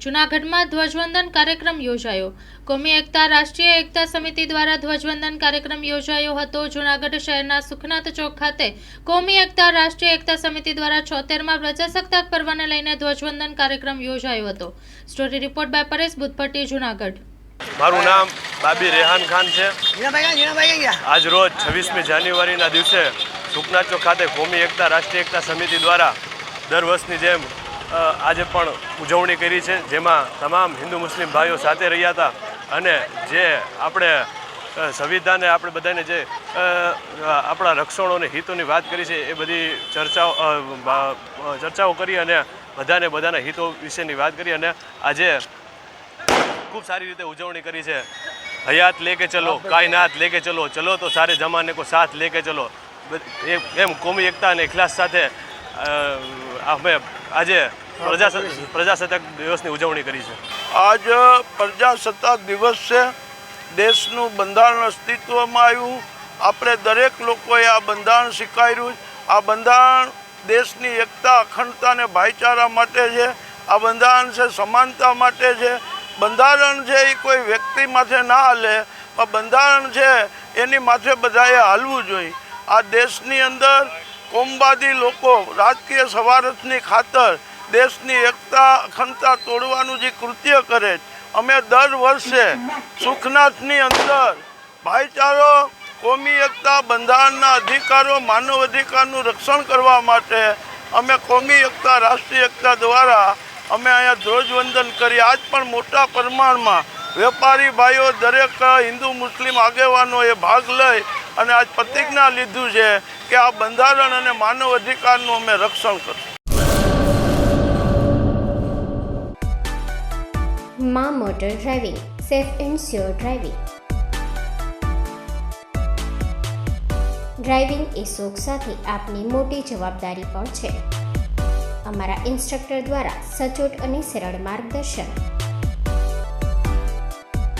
જૂનાગઢમાં ધ્વજવંદન કાર્યક્રમ યોજાયો. કોમી એકતા રાષ્ટ્રીય એકતા સમિતિ દ્વારા ધ્વજવંદન કાર્યક્રમ યોજાયો હતો. જૂનાગઢ શહેરના સુખનાથ ચોક ખાતે કોમી એકતા રાષ્ટ્રીય એકતા સમિતિ દ્વારા છોતેરમાં પ્રજાસત્તાક પર્વને લઈને ધ્વજવંદન કાર્યક્રમ યોજાયો હતો. Story report by Paresh Bhutpatti Junagadh. મારું નામ બાબી રેહાન ખાન છે. આજ રોજ છવ્વીસમી જાન્યુઆરીના દિવસે સુખનાથ ચોક ખાતે કોમી એકતા રાષ્ટ્રીય એકતા સમિતિ દ્વારા દર વર્ષની જેમ આજે પણ ઉજવણી કરી છે, જેમાં તમામ હિન્દુ મુસ્લિમ ભાઈઓ સાથે રહ્યા હતા અને જે આપણે સંવિધાને આપણે બધાને જે આપણા રક્ષણો અને હિતોની વાત કરી છે, એ બધી ચર્ચાઓ ચર્ચાઓ કરી અને બધાને બધાના હિતો વિશેની વાત કરી અને આજે ખૂબ સારી રીતે ઉજવણી કરી છે. હયાત લેકે ચલો, કાયનાત લેકે ચલો ચલો તો સારે જમાને કો સાથ લેકે ચલો. બ- એમ- એમ કોમી એકતા અને ઇખલાસ સાથે અમે આજે પ્રજાસત્તાક પ્રજાસત્તાક દિવસની ઉજવણી કરી છે. આજ પ્રજાસત્તાક દિવસ છે. દેશનું બંધારણ અસ્તિત્વમાં આવ્યું. આપણે દરેક લોકોએ આ બંધારણ સ્વીકાર્યું. આ બંધારણ દેશની એકતા અખંડતા અને ભાઈચારા માટે છે. આ બંધારણ છે સમાનતા માટે છે. બંધારણ છે એ કોઈ વ્યક્તિ માથે ના હાલે. પણ બંધારણ છે એની માથે બધાએ હાલવું જોઈએ. આ દેશની અંદર કોમવાદી લોકો રાજકીય સવારથની ખાતર દેશની એકતા, અખંડતા તોડવાનું જે કૃત્ય કરે અમે દર વર્ષે સુખનાથની અંદર ભાઈચારો, કોમી એકતા, બંધારણના અધિકારો, માનવ અધિકારનું રક્ષણ કરવા માટે અમે કોમી એકતા, રાષ્ટ્રીય એકતા દ્વારા અમે અહીંયા ધ્વજવંદન કરી. આજ પણ મોટા પ્રમાણમાં વેપારી ભાઈઓ દરેક હિન્દુ, મુસ્લિમ આગેવાનોએ ભાગ લઈ અને આજ પ્રતિજ્ઞા લીધું છે કે આ બંધારણ અને માનવ અધિકારનું અમે રક્ષણ કરશું. મા motor driving, safe and sure driving. Driving એ શોખ સાથે આપની મોટી જવાબદારી પણ છે. અમારા ઇન્સ્ટ્રક્ટર દ્વારા સચોટ અને સરળ માર્ગદર્શન.